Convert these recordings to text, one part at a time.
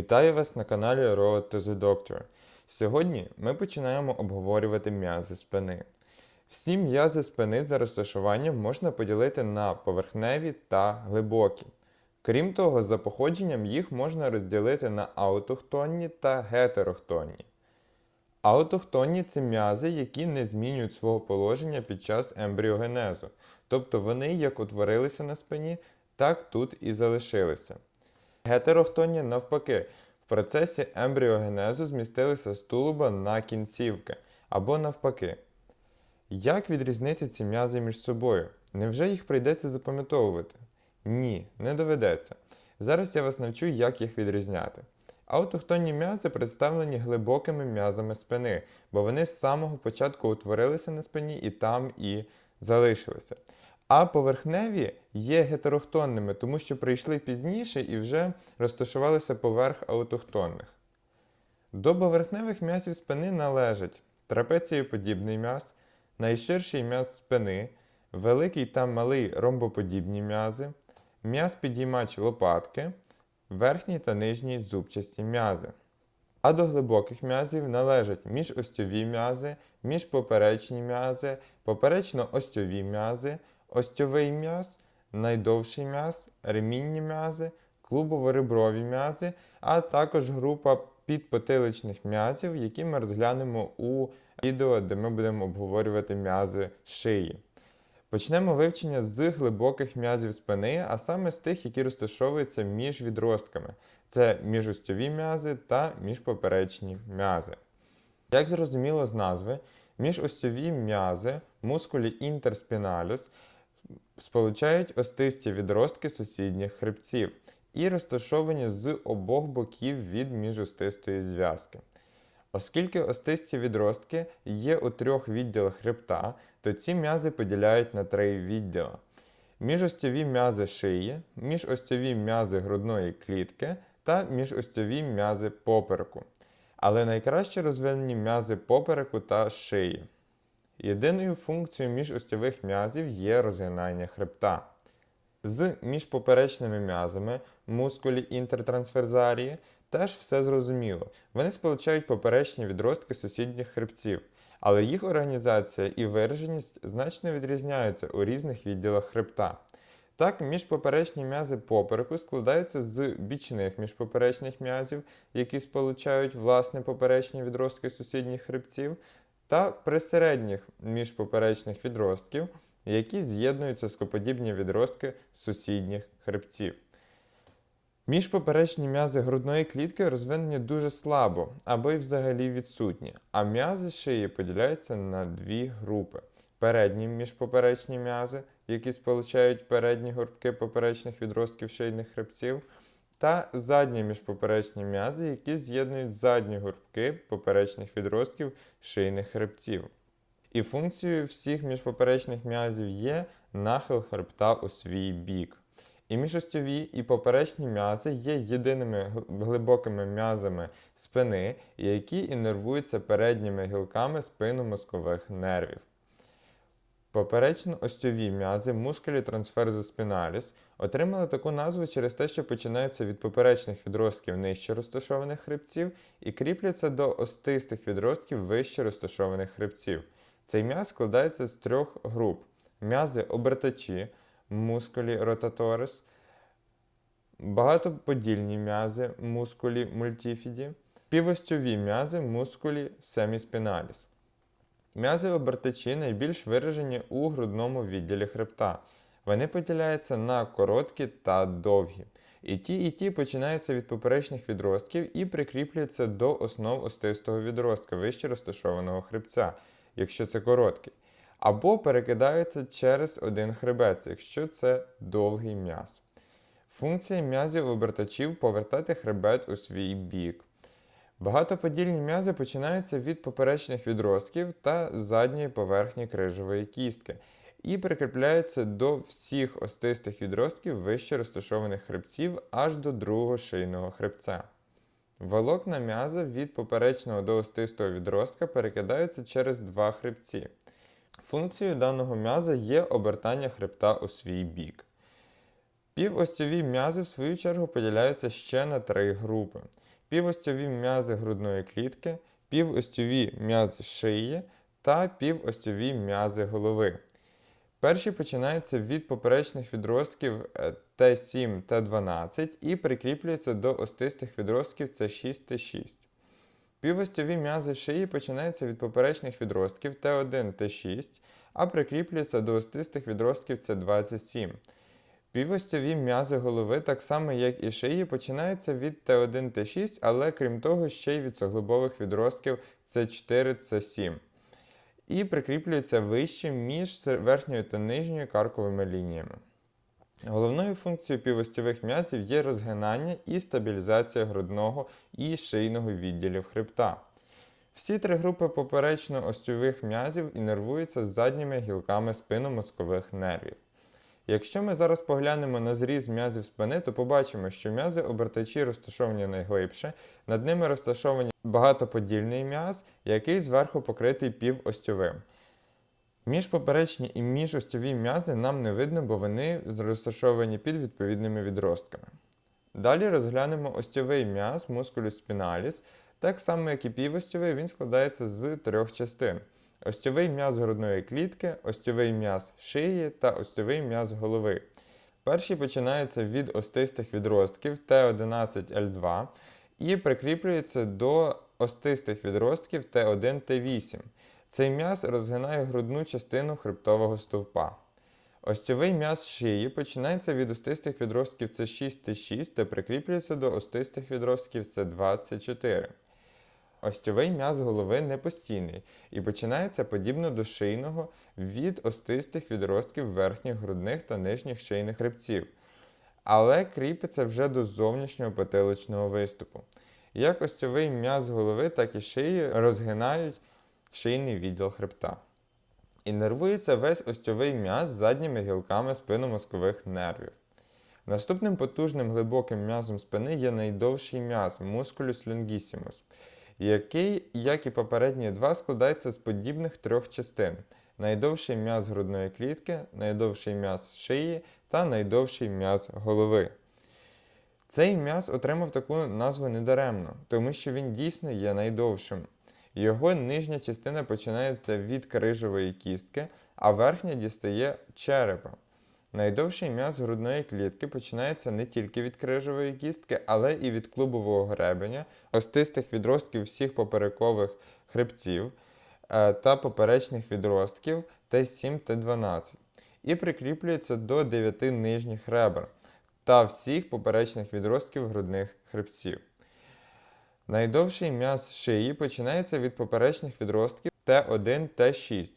Вітаю вас на каналі Road to the Doctor. Сьогодні ми починаємо обговорювати м'язи спини. Всі м'язи спини за розташуванням можна поділити на поверхневі та глибокі. Крім того, за походженням їх можна розділити на аутохтонні та гетерохтонні. Аутохтонні це м'язи, які не змінюють свого положення під час ембріогенезу, тобто вони як утворилися на спині, так тут і залишилися. Гетерохтонні навпаки, в процесі ембріогенезу змістилися з тулуба на кінцівки, або навпаки. Як відрізнити ці м'язи між собою? Невже їх прийдеться запам'ятовувати? Ні, не доведеться. Зараз я вас навчу, як їх відрізняти. Аутохтонні м'язи представлені глибокими м'язами спини, бо вони з самого початку утворилися на спині і там і залишилися. А поверхневі є гетерохтонними, тому що прийшли пізніше і вже розташувалися поверх аутохтонних. До поверхневих м'язів спини належать трапецієподібний м'яз, найширший м'яз спини, великий та малий ромбоподібні м'язи, м'яз підіймач лопатки, верхні та нижні зубчасті м'язи. А до глибоких м'язів належать міжостьові м'язи, міжпоперечні м'язи, поперечно-остьові м'язи, остьовий м'яз, найдовший м'яз, ремінні м'язи, клубово-реброві м'язи, а також група підпотиличних м'язів, які ми розглянемо у відео, де ми будемо обговорювати м'язи шиї. Почнемо вивчення з глибоких м'язів спини, а саме з тих, які розташовуються між відростками. Це міжостьові м'язи та міжпоперечні м'язи. Як зрозуміло з назви, міжостьові м'язи мускулі інтерспіналіс сполучають остисті відростки сусідніх хребців і розташовані з обох боків від міжостистої зв'язки. Оскільки остисті відростки є у трьох відділах хребта, то ці м'язи поділяють на три відділа: міжостьові м'язи шиї, міжостьові м'язи грудної клітки та міжостьові м'язи попереку. Але найкраще розвинені м'язи попереку та шиї. Єдиною функцією міжостьових м'язів є розгинання хребта. З міжпоперечними м'язами, мускулі інтертрансферзарії, теж все зрозуміло. Вони сполучають поперечні відростки сусідніх хребців, але їх організація і вираженість значно відрізняються у різних відділах хребта. Так, міжпоперечні м'язи попереку складаються з бічних міжпоперечних м'язів, які сполучають власне поперечні відростки сусідніх хребців, та присередніх міжпоперечних відростків, які з'єднуються скоподібні відростки сусідніх хребців. Міжпоперечні м'язи грудної клітки розвинені дуже слабо або й взагалі відсутні, а м'язи шиї поділяються на дві групи: передні міжпоперечні м'язи, які сполучають передні гуртки поперечних відростків шийних хребців, та задні міжпоперечні м'язи, які з'єднують задні гуртки поперечних відростків шийних хребців. І функцією всіх міжпоперечних м'язів є нахил хребта у свій бік. І міжостьові і поперечні м'язи є єдиними глибокими м'язами спини, які іннервуються передніми гілками спинномозкових нервів. Поперечно-остьові м'язи мускулі трансферзу спіналіс отримали таку назву через те, що починаються від поперечних відростків нижче розташованих хребців і кріпляться до остистих відростків вище розташованих хребців. Цей м'яз складається з трьох груп: м'язи обертачі, мускулі ротаторис, багатоподільні м'язи, мускулі мультіфіді, півостьові м'язи, мускулі семіспіналіс. М'язи обертачі найбільш виражені у грудному відділі хребта. Вони поділяються на короткі та довгі. І ті, і ті починаються від поперечних відростків і прикріплюються до основ остистого відростка, вище розташованого хребця, якщо це короткий. Або перекидаються через один хребець, якщо це довгий м'яз. Функція м'язів обертачів повертати хребет у свій бік. Багатоподільні м'язи починаються від поперечних відростків та задньої поверхні крижової кістки і прикріпляються до всіх остистих відростків вище розташованих хребців аж до другого шийного хребця. Волокна м'яза від поперечного до остистого відростка перекидаються через два хребці. Функцією даного м'яза є обертання хребта у свій бік. Півостьові м'язи, в свою чергу, поділяються ще на три групи. Півостьові м'язи грудної клітки, півостьові м'язи шиї та півостьові м'язи голови. Перші починаються від поперечних відростків е, Т7 Т12 і прикріплюються до остистих відростків С6 Т6. Півостьові м'язи шиї починаються від поперечних відростків Т1 Т6, а прикріплюються до остистих відростків С27. Півостьові м'язи голови, так само як і шиї, починаються від Т1 Т6, але крім того, ще й від суглобових відростків С4 С7 і прикріплюються вище між верхньою та нижньою карковими лініями. Головною функцією півостьових м'язів є розгинання і стабілізація грудного і шийного відділів хребта. Всі три групи поперечно-остьових м'язів інервуються задніми гілками спинномозкових нервів. Якщо ми зараз поглянемо на зріз м'язів спини, то побачимо, що м'язи обертачі розташовані найглибше, над ними розташовані багатоподільний м'яз, який зверху покритий півостьовим. Міжпоперечні і міжостьові м'язи нам не видно, бо вони розташовані під відповідними відростками. Далі розглянемо остьовий м'яз мускулюс spinalis. Так само, як і півостьовий, він складається з трьох частин: остьовий м'яз грудної клітки, остьовий м'яз шиї та остьовий м'яз голови. Перший починається від остистих відростків Т11Л2 і прикріплюється до остистих відростків Т1 Т8. Цей м'яз розгинає грудну частину хребтового стовпа. Остьовий м'яз шиї починається від остистих відростків С6 Т6 та прикріплюється до остистих відростків С2 С4. Остьовий м'яз голови непостійний і починається подібно до шийного від остистих відростків верхніх грудних та нижніх шийних хребців, але кріпиться вже до зовнішнього потиличного виступу. Як остьовий м'яз голови, так і шиї розгинають шийний відділ хребта. Інервується весь остьовий м'яз задніми гілками спинномозкових нервів. Наступним потужним глибоким м'язом спини є найдовший м'яз мускулюс longissimus, який, як і попередні два, складається з подібних трьох частин: найдовший м'яз грудної клітки, найдовший м'яз шиї та найдовший м'яз голови. Цей м'яз отримав таку назву недаремно, тому що він дійсно є найдовшим. Його нижня частина починається від крижової кістки, а верхня дістає черепа. Найдовший м'яз грудної клітки починається не тільки від крижової кістки, але і від клубового гребеня, остистих відростків всіх поперекових хребців е, та поперечних відростків Т7 Т12 і прикріплюється до 9 нижніх ребер та всіх поперечних відростків грудних хребців. Найдовший м'яз шиї починається від поперечних відростків Т1 Т6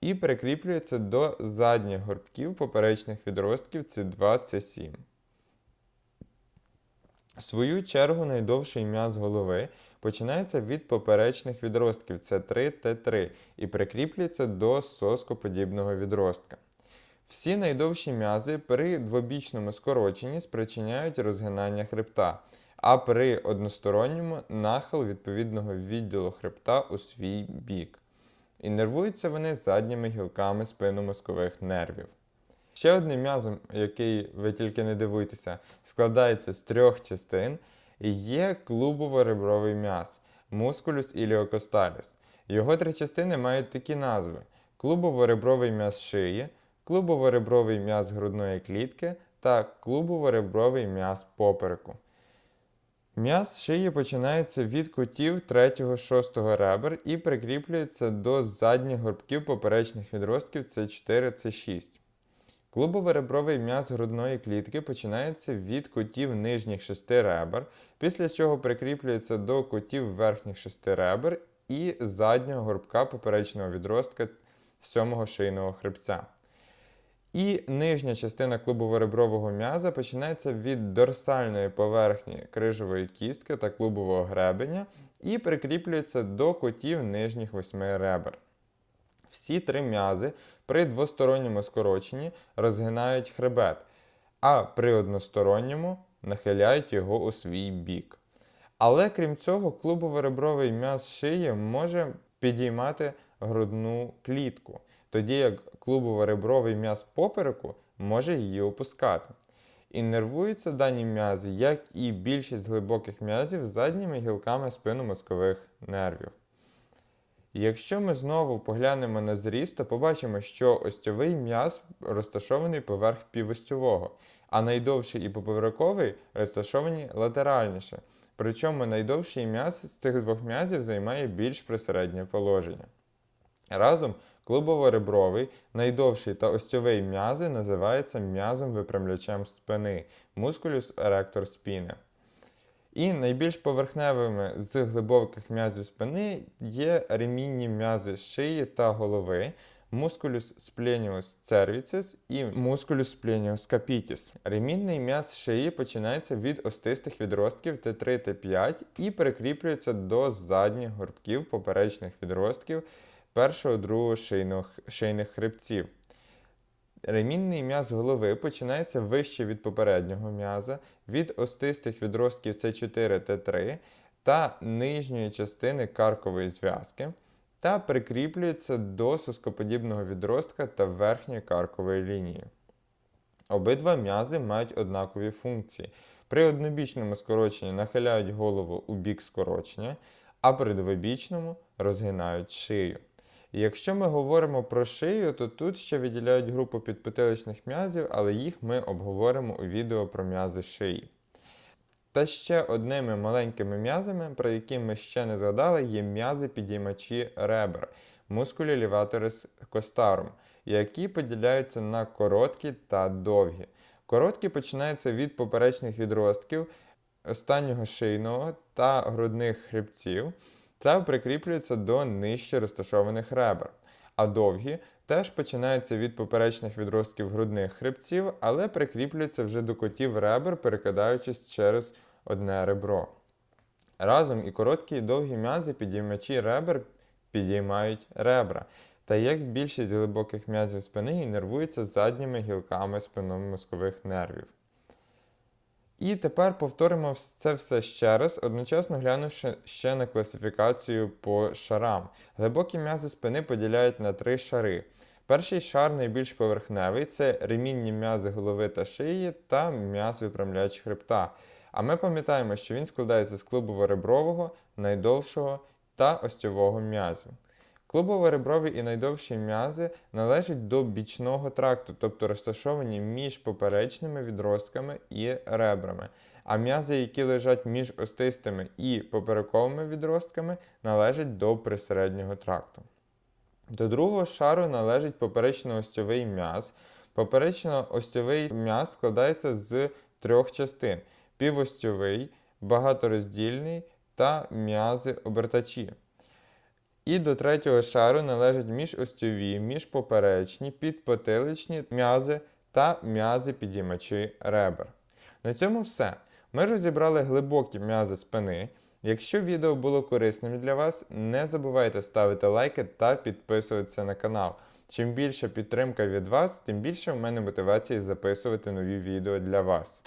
і прикріплюється до задніх горбків поперечних відростків С2 С7. В свою чергу найдовший м'яз голови починається від поперечних відростків С3 Т3 і прикріплюється до соскоподібного відростка. Всі найдовші м'язи при двобічному скороченні спричиняють розгинання хребта, а при односторонньому нахил відповідного відділу хребта у свій бік. Інервуються вони задніми гілками спинномозкових нервів. Ще одним м'язом, який ви тільки не дивуйтеся, складається з трьох частин, і є клубово-ребровий м'яз мускулюс іліокосталіс. Його три частини мають такі назви: клубово-ребровий м'яз шиї, клубово-ребровий м'яз грудної клітки та клубово-ребровий м'яз попереку. М'яз шиї починається від кутів 3-6 ребер і прикріплюється до задніх горбків поперечних відростків С4 С6. Клубово-ребровий м'яз грудної клітки починається від кутів нижніх 6 ребер, після чого прикріплюється до кутів верхніх 6 ребер і заднього горбка поперечного відростка 7 шийного хребця. І нижня частина клубово-ребрового м'яза починається від дорсальної поверхні крижової кістки та клубового гребеня і прикріплюється до кутів нижніх восьми ребер. Всі три м'язи при двосторонньому скороченні розгинають хребет, а при односторонньому нахиляють його у свій бік. Але крім цього, клубово-ребровий м'яз шиї може підіймати грудну клітку, тоді як клубово-ребровий м'яз попереку може її опускати. Іннервуються дані м'язи, як і більшість глибоких м'язів задніми гілками спинномозкових нервів. Якщо ми знову поглянемо на зріст, то побачимо, що остьовий м'яз розташований поверх півостьового, а найдовший і поперековий розташовані латеральніше. Причому найдовший м'яз з цих двох м'язів займає більш присереднє положення. Разом клубово-ребровий, найдовший та остьовий м'язи називаються м'язом випрямлячем спини мускулюс erector spinae. І найбільш поверхневими з глибоких м'язів спини є ремінні м'язи шиї та голови, мускулюс splenius cervicis і мускулюс splenius capitis. Ремінний м'яз шиї починається від остистих відростків Т3 Т5 і прикріплюється до задніх горбків поперечних відростків першого другого шийного, шийних хребців. Ремінний м'яз голови починається вище від попереднього м'яза, від остистих відростків С4 Т3 та нижньої частини каркової зв'язки, та прикріплюється до соскоподібного відростка та верхньої каркової лінії. Обидва м'язи мають однакові функції. При однобічному скороченні нахиляють голову у бік скорочення, а при двобічному розгинають шию. Якщо ми говоримо про шию, то тут ще виділяють групу підпотиличних м'язів, але їх ми обговоримо у відео про м'язи шиї. Та ще одними маленькими м'язами, про які ми ще не згадали, є м'язи підіймачі ребер мускулі ліваторис костарум, які поділяються на короткі та довгі. Короткі починаються від поперечних відростків останнього шийного та грудних хребців та прикріплюються до нижче розташованих ребер. А довгі теж починаються від поперечних відростків грудних хребців, але прикріплюються вже до котів ребер, перекидаючись через одне ребро. Разом і короткі і довгі м'язи підіймачі ребер підіймають ребра. Та як більшість глибоких м'язів спини іннервуються задніми гілками спинномозкових нервів. І тепер повторимо це все ще раз, одночасно глянувши ще на класифікацію по шарам. Глибокі м'язи спини поділяють на три шари. Перший шар найбільш поверхневий це ремінні м'язи голови та шиї та м'яз випрямляч хребта. А ми пам'ятаємо, що він складається з клубово-ребрового, найдовшого та остьового м'язів. Клубово-реброві і найдовші м'язи належать до бічного тракту, тобто розташовані між поперечними відростками і ребрами. А м'язи, які лежать між остистими і поперековими відростками, належать до присереднього тракту. До другого шару належить поперечно-остьовий м'яз. Поперечно-остьовий м'яз складається з трьох частин: півостьовий, багатороздільний та м'язи обертачі. І до третього шару належать міжостьові, міжпоперечні, підпотиличні м'язи та м'язи підіймачі ребер. На цьому все. Ми розібрали глибокі м'язи спини. Якщо відео було корисним для вас, не забувайте ставити лайки та підписуватися на канал. Чим більша підтримка від вас, тим більше в мене мотивації записувати нові відео для вас.